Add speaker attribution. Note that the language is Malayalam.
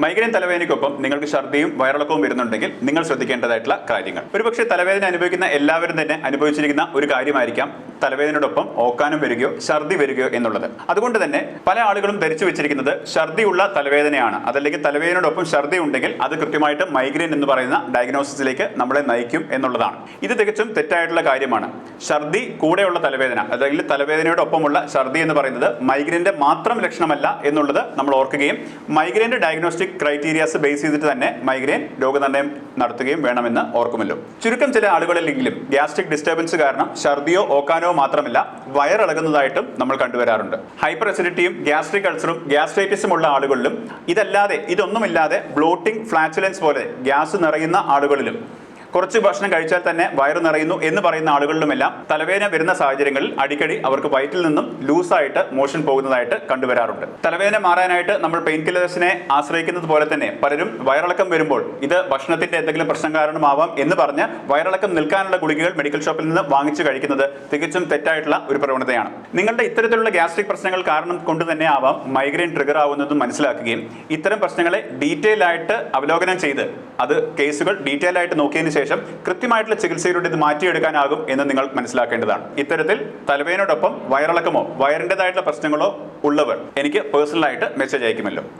Speaker 1: മൈഗ്രെയിൻ തലവേദനയ്ക്കൊപ്പം നിങ്ങൾക്ക് ഛർദിയും വയറിളക്കവും വരുന്നുണ്ടെങ്കിൽ നിങ്ങൾ ശ്രദ്ധിക്കേണ്ടതായിട്ടുള്ള കാര്യങ്ങൾ. ഒരുപക്ഷെ തലവേദന അനുഭവിക്കുന്ന എല്ലാവരും തന്നെ അനുഭവിച്ചിരിക്കുന്ന ഒരു കാര്യമായിരിക്കാം തലവേദനയോടൊപ്പം ഓക്കാനം വരികയോ ഛർദി വരികയോ എന്നുള്ളത്. അതുകൊണ്ട് തന്നെ പല ആളുകളും ധരിച്ചു വെച്ചിരിക്കുന്നത് ഛർദിയുള്ള തലവേദനയാണ്. അതല്ലെങ്കിൽ തലവേദനയോടൊപ്പം ഛർദി ഉണ്ടെങ്കിൽ അത് കൃത്യമായിട്ട് മൈഗ്രെയിൻ എന്ന് പറയുന്ന ഡയഗ്നോസിസിലേക്ക് നമ്മളെ നയിക്കും എന്നുള്ളതാണ്. ഇത് തികച്ചും തെറ്റായിട്ടുള്ള കാര്യമാണ്. ഛർദി കൂടെയുള്ള തലവേദന അല്ലെങ്കിൽ തലവേദനയോടൊപ്പമുള്ള ഛർദി എന്ന് പറയുന്നത് മൈഗ്രൈന്റെ മാത്രം ലക്ഷണമല്ല എന്നുള്ളത് നമ്മൾ ഓർക്കുകയും മൈഗ്രൈന്റെ ഡയഗ്നോസ്റ്റിക് ക്രൈറ്റീരിയാസ് ബേസ് ചെയ്തിട്ട് തന്നെ മൈഗ്രെയിൻ രോഗനിർണയം നടത്തുകയും വേണമെന്ന് ഓർക്കുമല്ലോ. ചുരുക്കം ചില ആളുകളിലെങ്കിലും ഗ്യാസ്ട്രിക് ഡിസ്റ്റർബൻസ് കാരണം ഛർദിയോ ഓക്കാനോ മാത്രമല്ല വയറിളകുന്നതായിട്ടും നമ്മൾ കണ്ടുവരാറുണ്ട്. ഹൈപ്പർ അസിഡിറ്റിയും ഗ്യാസ്ട്രിക് അൾസറും ഗ്യാസ്ട്രൈറ്റിസും ഉള്ള ആളുകളിലും ഇതല്ലാതെ ഇതൊന്നുമില്ലാതെ ബ്ലോട്ടിംഗ് ഫ്ലാറ്റുലൻസ് പോലെ ഗ്യാസ് നിറയുന്ന ആളുകളിലും കുറച്ച് ഭക്ഷണം കഴിച്ചാൽ തന്നെ വയറ് നിറയുന്നു എന്ന് പറയുന്ന ആളുകളിലുമെല്ലാം തലവേദന വരുന്ന സാഹചര്യങ്ങളിൽ അടിക്കടി അവർക്ക് വയറ്റിൽ നിന്നും ലൂസായിട്ട് മോഷൻ പോകുന്നതായിട്ട് കണ്ടുവരാറുണ്ട്. തലവേദന മാറാനായിട്ട് നമ്മൾ പെയിൻ കില്ലേഴ്സിനെ ആശ്രയിക്കുന്നത് പോലെ തന്നെ പലരും വയറിളക്കം വരുമ്പോൾ ഇത് ഭക്ഷണത്തിന്റെ എന്തെങ്കിലും പ്രശ്നം കാരണമാവാം എന്ന് പറഞ്ഞ് വയറിളക്കം നിൽക്കാനുള്ള ഗുളികകൾ മെഡിക്കൽ ഷോപ്പിൽ നിന്ന് വാങ്ങിച്ചു കഴിക്കുന്നത് തികച്ചും തെറ്റായിട്ടുള്ള ഒരു പ്രവണതയാണ്. നിങ്ങളുടെ ഇത്തരത്തിലുള്ള ഗ്യാസ്ട്രിക് പ്രശ്നങ്ങൾ കാരണം കൊണ്ട് തന്നെ ആവാം മൈഗ്രെയിൻ ട്രിഗർ ആവുന്നതും മനസ്സിലാക്കുകയും. ഇത്തരം പ്രശ്നങ്ങളെ ഡീറ്റെയിൽ ആയിട്ട് അവലോകനം ചെയ്ത് അത് കേസുകൾ ഡീറ്റെയിൽ ആയിട്ട് നോക്കിയതിന് കൃത്യമായിട്ടുള്ള ചികിത്സയിലൂടെ ഇത് മാറ്റിയെടുക്കാനാകും എന്ന് നിങ്ങൾ മനസ്സിലാക്കേണ്ടതാണ്. ഇത്തരത്തിൽ തലവേനോടൊപ്പം വയറിളക്കമോ വയറിന്റെതായിട്ടുള്ള പ്രശ്നങ്ങളോ ഉള്ളവർ എനിക്ക് പേഴ്സണലായിട്ട് മെസ്സേജ് അയക്കുമല്ലോ.